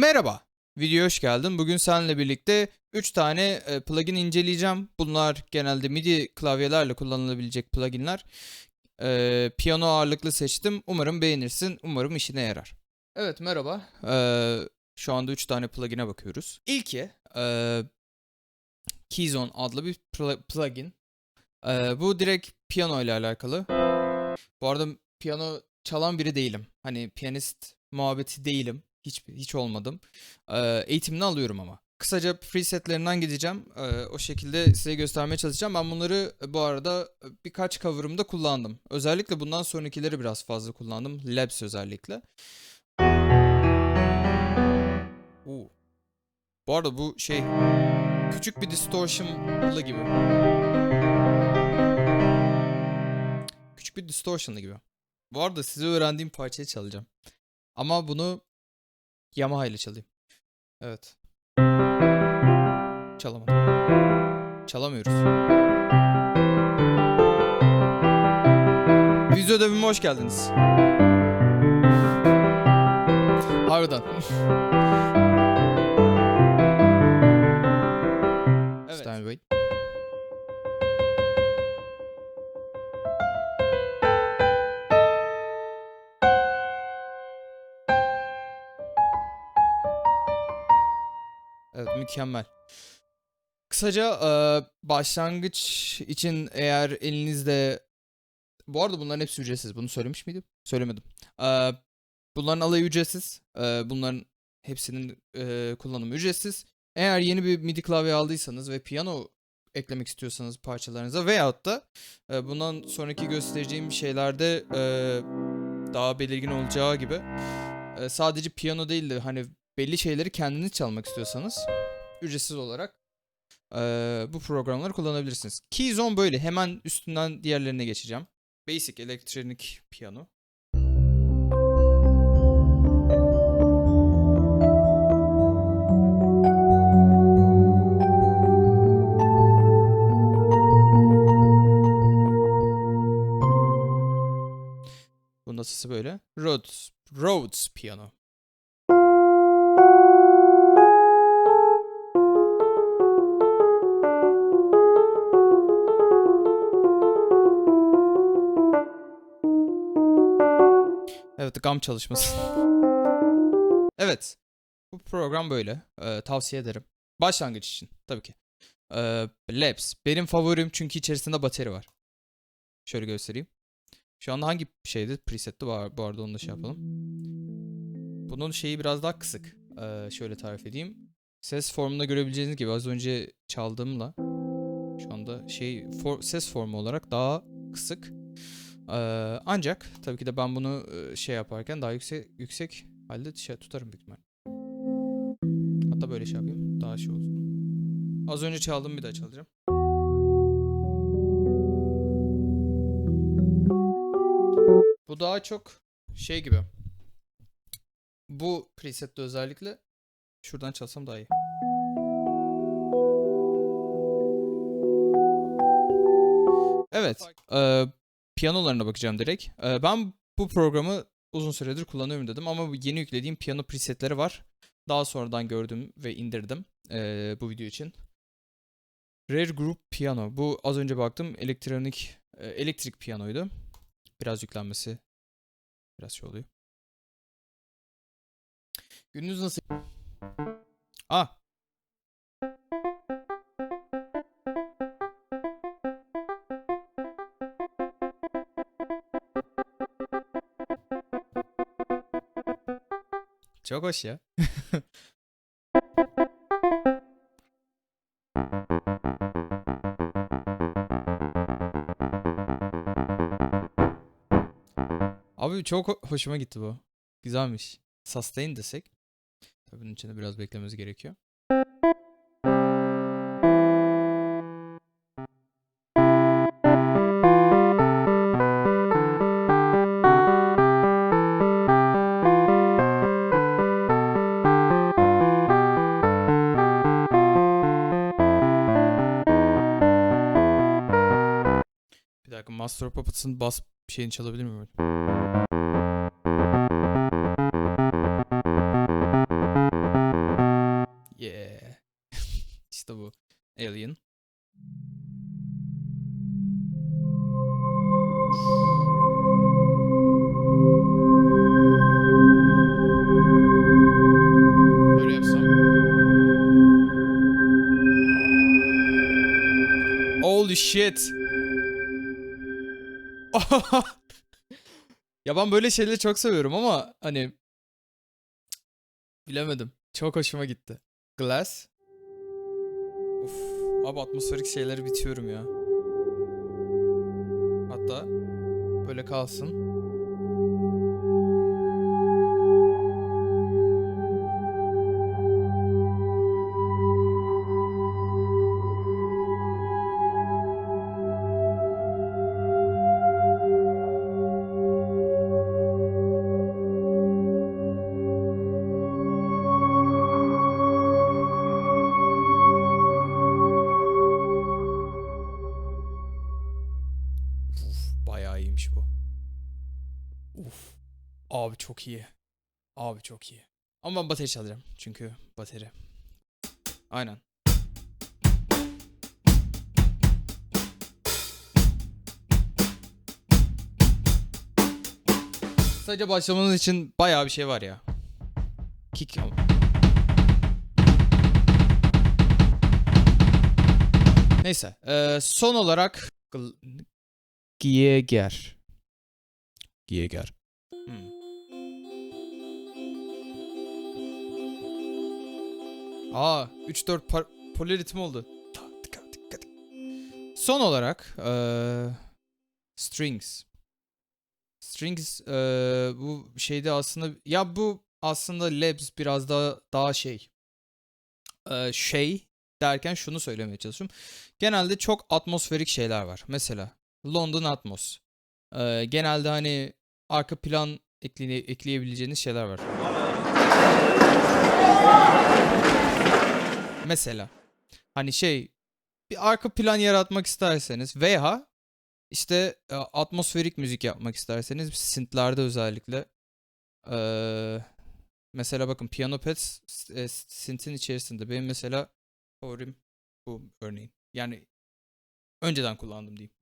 Merhaba, videoya hoş geldin. Bugün seninle birlikte 3 tane e, plugin inceleyeceğim. Bunlar genelde MIDI klavyelerle kullanılabilecek pluginler. E, piyano ağırlıklı seçtim. Umarım beğenirsin. Umarım işine yarar. Evet, merhaba. E, şu anda 3 tane plugin'e bakıyoruz. İlki e, Keyzone adlı bir pl- plugin. E, bu direkt piyano ile alakalı. Bu arada piyano çalan biri değilim. Hani piyanist muhabbeti değilim. Hiç hiç olmadım. Ee, eğitimini alıyorum ama. Kısaca presetlerinden gideceğim. Ee, o şekilde size göstermeye çalışacağım. Ben bunları e, bu arada e, birkaç cover'ımda kullandım. Özellikle bundan sonrakileri biraz fazla kullandım. Labs özellikle. Oo. Bu arada bu şey küçük bir distortion'lı gibi. Küçük bir distortion'lı gibi. Bu arada size öğrendiğim parçayı çalacağım. Ama bunu Yamaha ile çalayım. Evet. Çalamadım. Çalamıyoruz. Video ödevime hoş geldiniz. Harbiden. Evet mükemmel. Kısaca başlangıç için eğer elinizde bu arada bunların hepsi ücretsiz. Bunu söylemiş miydim? Söylemedim. Bunların alayı ücretsiz. Bunların hepsinin kullanımı ücretsiz. Eğer yeni bir MIDI klavye aldıysanız ve piyano eklemek istiyorsanız parçalarınıza veyahut da bundan sonraki göstereceğim şeylerde daha belirgin olacağı gibi sadece piyano değil de hani belli şeyleri kendiniz çalmak istiyorsanız ücretsiz olarak eee, bu programları kullanabilirsiniz. Keyzone böyle. Hemen üstünden diğerlerine geçeceğim. Basic elektronik piyano. Bunun sesi böyle. Rhodes, Rhodes piyano. Gam çalışması. evet. Bu program böyle. Ee, tavsiye ederim. Başlangıç için tabii ki. Ee, Labs. Benim favorim çünkü içerisinde bateri var. Şöyle göstereyim. Şu anda hangi şeydi? Preset'ti var bu arada onu da şey yapalım. Bunun şeyi biraz daha kısık. Ee, şöyle tarif edeyim. Ses formunda görebileceğiniz gibi az önce çaldığımla şu anda şey for- ses formu olarak daha kısık. Ee, ancak tabii ki de ben bunu e, şey yaparken daha yüksek yüksek halde şey tutarım büyük ihtimal. Hatta böyle şey yapayım. Daha şey olsun. Az önce çaldım bir daha çalacağım. Bu daha çok şey gibi. Bu presette özellikle şuradan çalsam daha iyi. Evet. eee, piyanolarına bakacağım direkt. Eee, ben bu programı uzun süredir kullanıyorum dedim ama yeni yüklediğim piyano presetleri var. Daha sonradan gördüm ve indirdim eee, bu video için. Rare Group Piano. Bu az önce baktım elektronik e, elektrik piyanoydu. Biraz yüklenmesi biraz şey oluyor. Gününüz nasıl? Ah. Çok hoş ya. Abi çok ho- hoşuma gitti bu. Güzelmiş. Sustain desek. Tabii bunun için biraz beklememiz gerekiyor. Master Puppets'ın bas şeyini çalabilir miyim? Yeah. işte bu. Alien. Holy shit. ya ben böyle şeyleri çok seviyorum ama hani bilemedim. Çok hoşuma gitti. Glass. Uf, abi atmosferik şeyleri bitiyorum ya. Hatta böyle kalsın. Uf. Abi çok iyi. Abi çok iyi. Ama ben bateri çalacağım. Çünkü bateri. Aynen. Sadece başlamanız için bayağı bir şey var ya. Kick Neyse. eee, son olarak Gieger. Gieger. Hmm. Aa 3-4 par- poliritim oldu. Son olarak eee, strings. Strings eee, bu şeyde aslında ya bu aslında labs biraz daha daha şey eee, şey derken şunu söylemeye çalışıyorum. Genelde çok atmosferik şeyler var. Mesela London Atmos. Eee, genelde hani arka plan ekline, ekleyebileceğiniz şeyler var. Mesela hani şey bir arka plan yaratmak isterseniz veya işte e, atmosferik müzik yapmak isterseniz synth'lerde özellikle eee, mesela bakın Piano Pets e, synth'in içerisinde benim mesela favorim bu örneğin. Yani önceden kullandım diyeyim.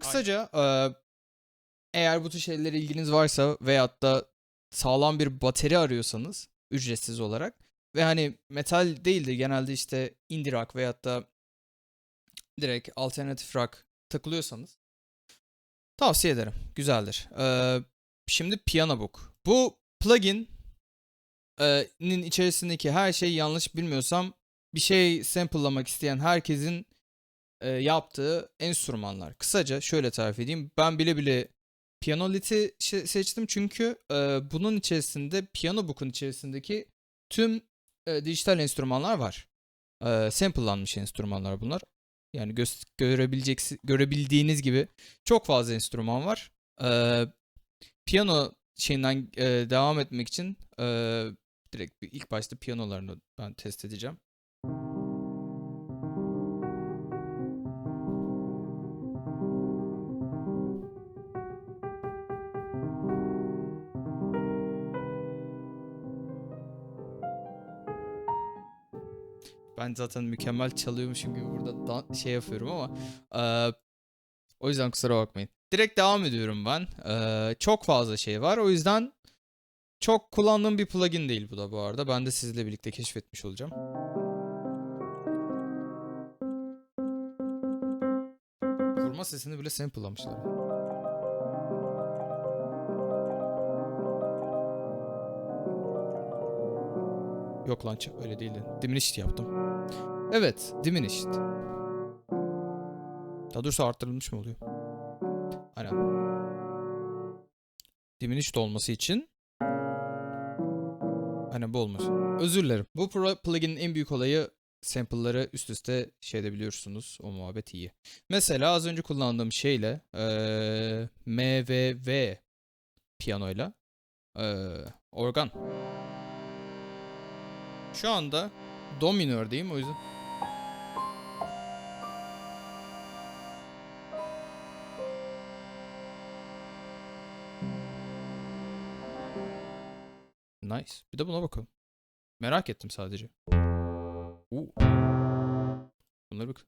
Kısaca eee, eğer bu tür şeylere ilginiz varsa veyahut da sağlam bir bateri arıyorsanız ücretsiz olarak ve hani metal değil de genelde işte indie rock veyahut da direkt alternatif rock takılıyorsanız tavsiye ederim. Güzeldir. Eee, şimdi Piano Book. Bu plugin nin içerisindeki her şeyi yanlış bilmiyorsam bir şey sample'lamak isteyen herkesin e, yaptığı enstrümanlar. Kısaca şöyle tarif edeyim. Ben bile bile Piano Lite şe- seçtim çünkü e, bunun içerisinde Piano Book'un içerisindeki tüm e, dijital enstrümanlar var. E, sample'lanmış enstrümanlar bunlar. Yani göz, görebilecek görebildiğiniz gibi çok fazla enstrüman var. E, piyano şeyinden e, devam etmek için e, direkt ilk başta piyanolarını ben test edeceğim. Ben zaten mükemmel çalıyormuşum gibi burada şey yapıyorum ama eee, o yüzden kusura bakmayın. Direkt devam ediyorum ben. Eee, çok fazla şey var. O yüzden çok kullandığım bir plugin değil bu da bu arada. Ben de sizle birlikte keşfetmiş olacağım. Vurma sesini bile sample'lamışlar. Yok lan öyle değildi. Diminished yaptım. Evet, diminished. Daha doğrusu arttırılmış mı oluyor? Aynen. Diminished olması için Aynen bu olması. Özür dilerim. Bu plugin'in en büyük olayı sample'ları üst üste şey edebiliyorsunuz. O muhabbet iyi. Mesela az önce kullandığım şeyle eee MVV piyanoyla eee, organ. Şu anda do minördeyim o yüzden. Nice. Bir de buna bakalım. Merak ettim sadece. Oo. Bunları bak.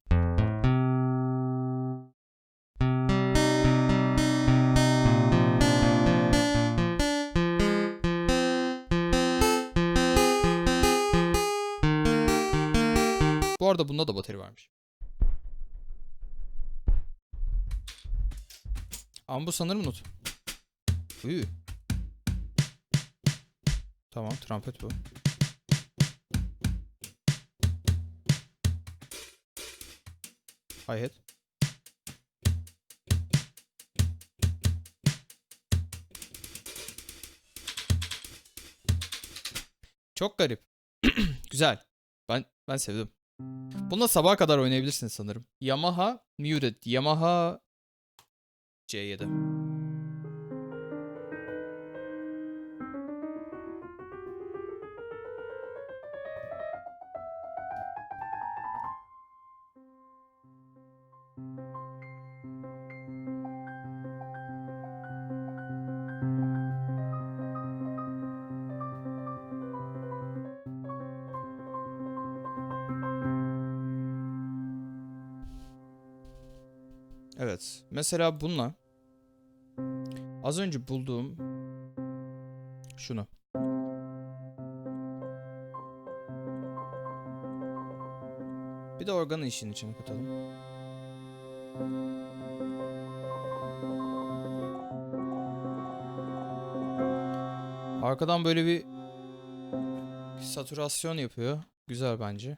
Bu arada bunda da bateri varmış. Ama bu sanırım not. Uyu. Tamam, trompet bu. Hi-hat. Çok garip. Güzel. Ben ben sevdim. Bununla sabaha kadar oynayabilirsiniz sanırım. Yamaha Muted. Yamaha C7. Evet. Mesela bununla az önce bulduğum şunu. Bir de organı işin içine katalım. Arkadan böyle bir saturasyon yapıyor. Güzel bence.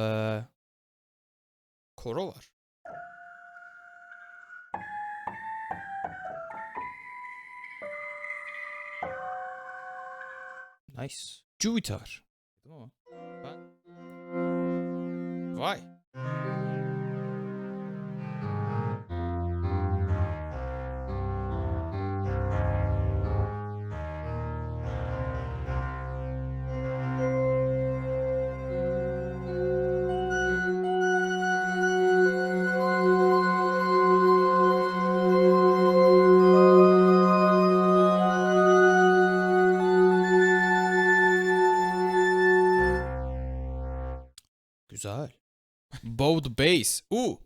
Ee, koro var. Nice. Jupiter. Vay. Bow the bass. Ooh.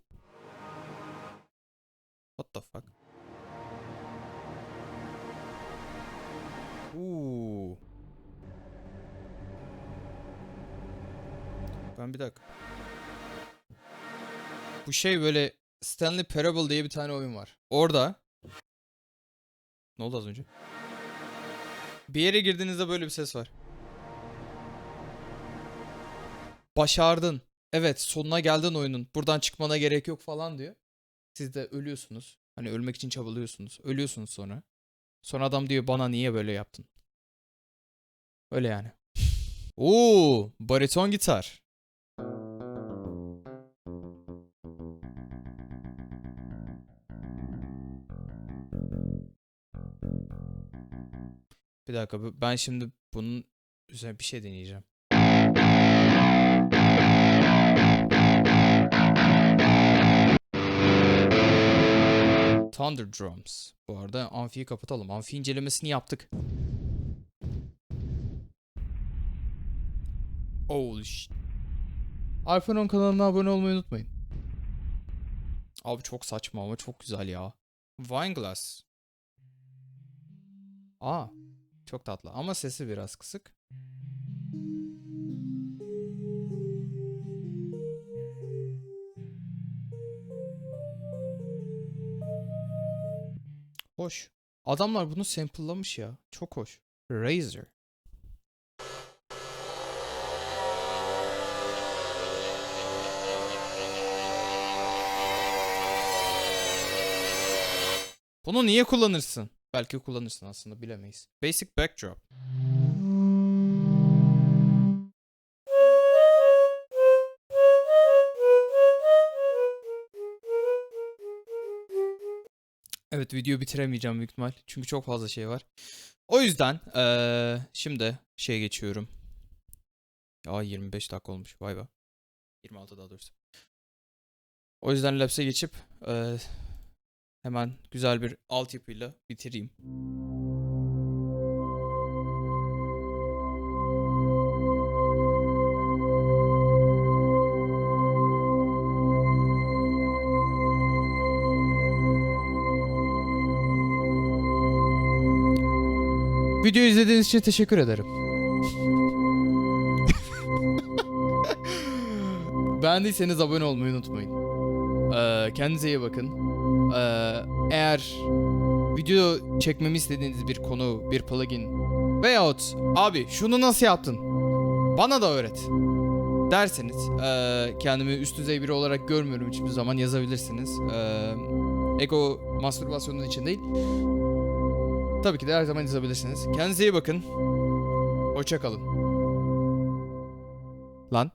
What the fuck? Ooh. Ben bir dakika. Bu şey böyle Stanley Parable diye bir tane oyun var. Orada Ne oldu az önce? Bir yere girdiğinizde böyle bir ses var. Başardın. Evet sonuna geldin oyunun. Buradan çıkmana gerek yok falan diyor. Siz de ölüyorsunuz. Hani ölmek için çabalıyorsunuz. Ölüyorsunuz sonra. Sonra adam diyor bana niye böyle yaptın? Öyle yani. Oo, bariton gitar. Bir dakika ben şimdi bunun üzerine bir şey deneyeceğim. Thunder Drums. Bu arada amfiyi kapatalım. Amfi incelemesini yaptık. Holy sh... iPhone 10 kanalına abone olmayı unutmayın. Abi çok saçma ama çok güzel ya. Wineglass. Aa, çok tatlı ama sesi biraz kısık. Hoş. Adamlar bunu sample'lamış ya. Çok hoş. Razer. Bunu niye kullanırsın? Belki kullanırsın aslında bilemeyiz. Basic backdrop. Evet videoyu bitiremeyeceğim büyük ihtimal. Çünkü çok fazla şey var. O yüzden eee, şimdi şey geçiyorum. Ya 25 dakika olmuş vay be. 26 daha doğrusu. O yüzden Laps'e geçip eee, hemen güzel bir altyapıyla bitireyim. Videoyu izlediğiniz için teşekkür ederim. Beğendiyseniz abone olmayı unutmayın. Ee, kendinize iyi bakın. Ee, eğer video çekmemi istediğiniz bir konu, bir plugin veyahut abi şunu nasıl yaptın? Bana da öğret derseniz ee, kendimi üst düzey biri olarak görmüyorum hiçbir zaman yazabilirsiniz. Ee, ego mastürbasyonun için değil. Tabii ki de her zaman yazabilirsiniz. Kendinize iyi bakın. Hoşça kalın. Lan.